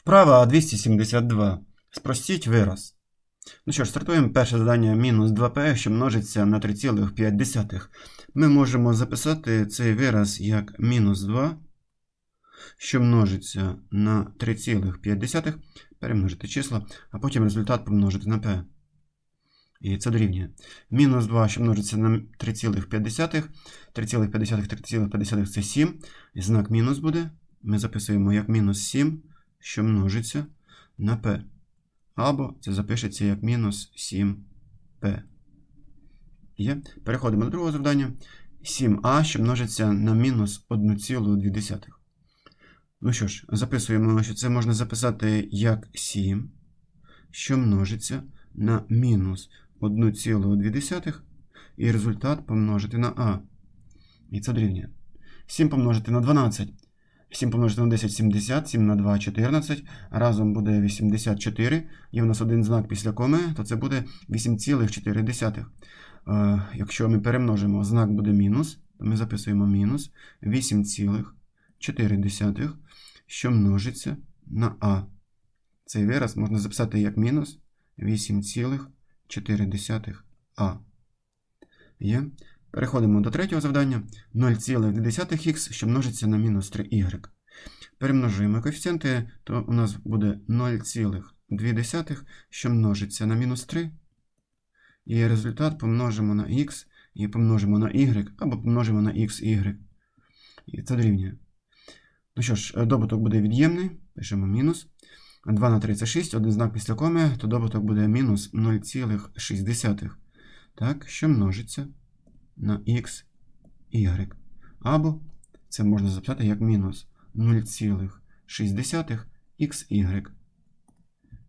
Вправа 272. Спростіть вираз. Ну що ж, стартуємо перше завдання мінус 2p, що множиться на 3,5. Ми можемо записати цей вираз як мінус 2, що множиться на 3,5, перемножити числа, а потім результат помножити на p. І це дорівнює. Мінус 2, що множиться на 3,5. 3,5, 3,5 це 7. І знак мінус буде. Ми записуємо як мінус 7, що множиться на p. Або це запишеться як мінус 7p. Є. Переходимо до другого завдання. 7а, що множиться на мінус 1,2. Ну що ж, записуємо, що це можна записати як 7, що множиться на мінус 1,2 і результат помножити на а. І це дорівнює. 7 помножити на 12. 7 помножити на 10 70, 7 на 2 14. Разом буде 84. Є в нас один знак після коми, то це буде 8,4. Е, Якщо ми перемножимо, знак буде мінус, то ми записуємо мінус 8,4, що множиться на а. Цей вираз можна записати як мінус 8,4а. Є. Переходимо до третього завдання. 0,2х, що множиться на мінус 3y. Перемножуємо коефіцієнти, то у нас буде 0,2, що множиться на мінус 3. І результат помножимо на х і помножимо на y, або помножимо на xy. І це дорівнює. Ну що ж, добуток буде від'ємний. Пишемо мінус. 2 на 3 це 6, один знак після коми, то добуток буде мінус 0,6. Так, що множиться на x, y. Або це можна записати як мінус 0,6 xy.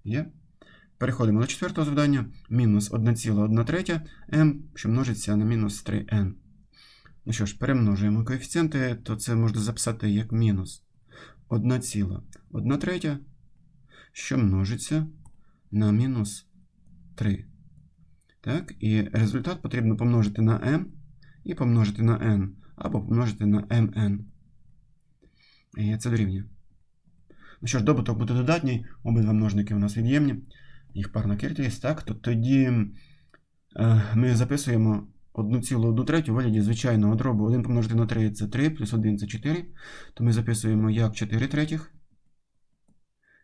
Є. Переходимо до четвертого завдання. Мінус 1,1 третя m, що множиться на мінус 3n. Ну що ж, перемножуємо коефіцієнти, то це можна записати як мінус 1,1 третя, що множиться на мінус 3. Так, і результат потрібно помножити на m і помножити на n, або помножити на mn. І це дорівнює. Ну що ж, добуток буде додатній, обидва множники у нас від'ємні, їх парна кількість, так, то тоді е, ми записуємо 1,1 третю вигляді звичайного дробу. 1 помножити на 3 це 3, плюс 1 це 4. То ми записуємо як 4 третіх,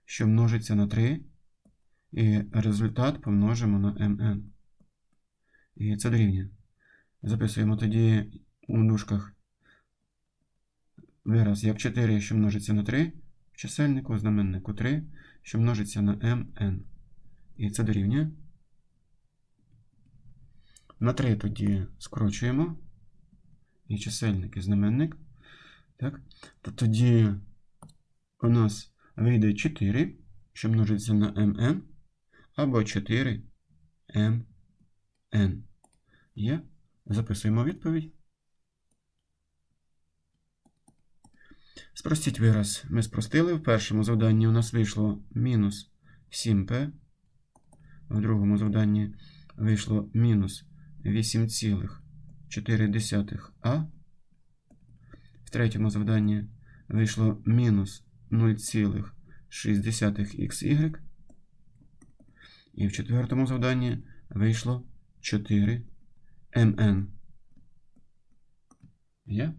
що множиться на 3. І результат помножимо на mn. І це дорівнює. Записуємо тоді у дужках вираз як 4, що множиться на 3 в чисельнику, знаменнику 3, що множиться на mn. І це дорівнює. На 3 тоді скорочуємо. І чисельник і знаменник. Так? То тоді у нас вийде 4, що множиться на mn, або 4 mn. Є. Записуємо відповідь. Спростіть вираз. Ми спростили. В першому завданні у нас вийшло мінус 7p. В другому завданні вийшло мінус 8,4а. В третьому завданні вийшло мінус 0,6xy. І в четвертому завданні вийшло 4 mn. Є?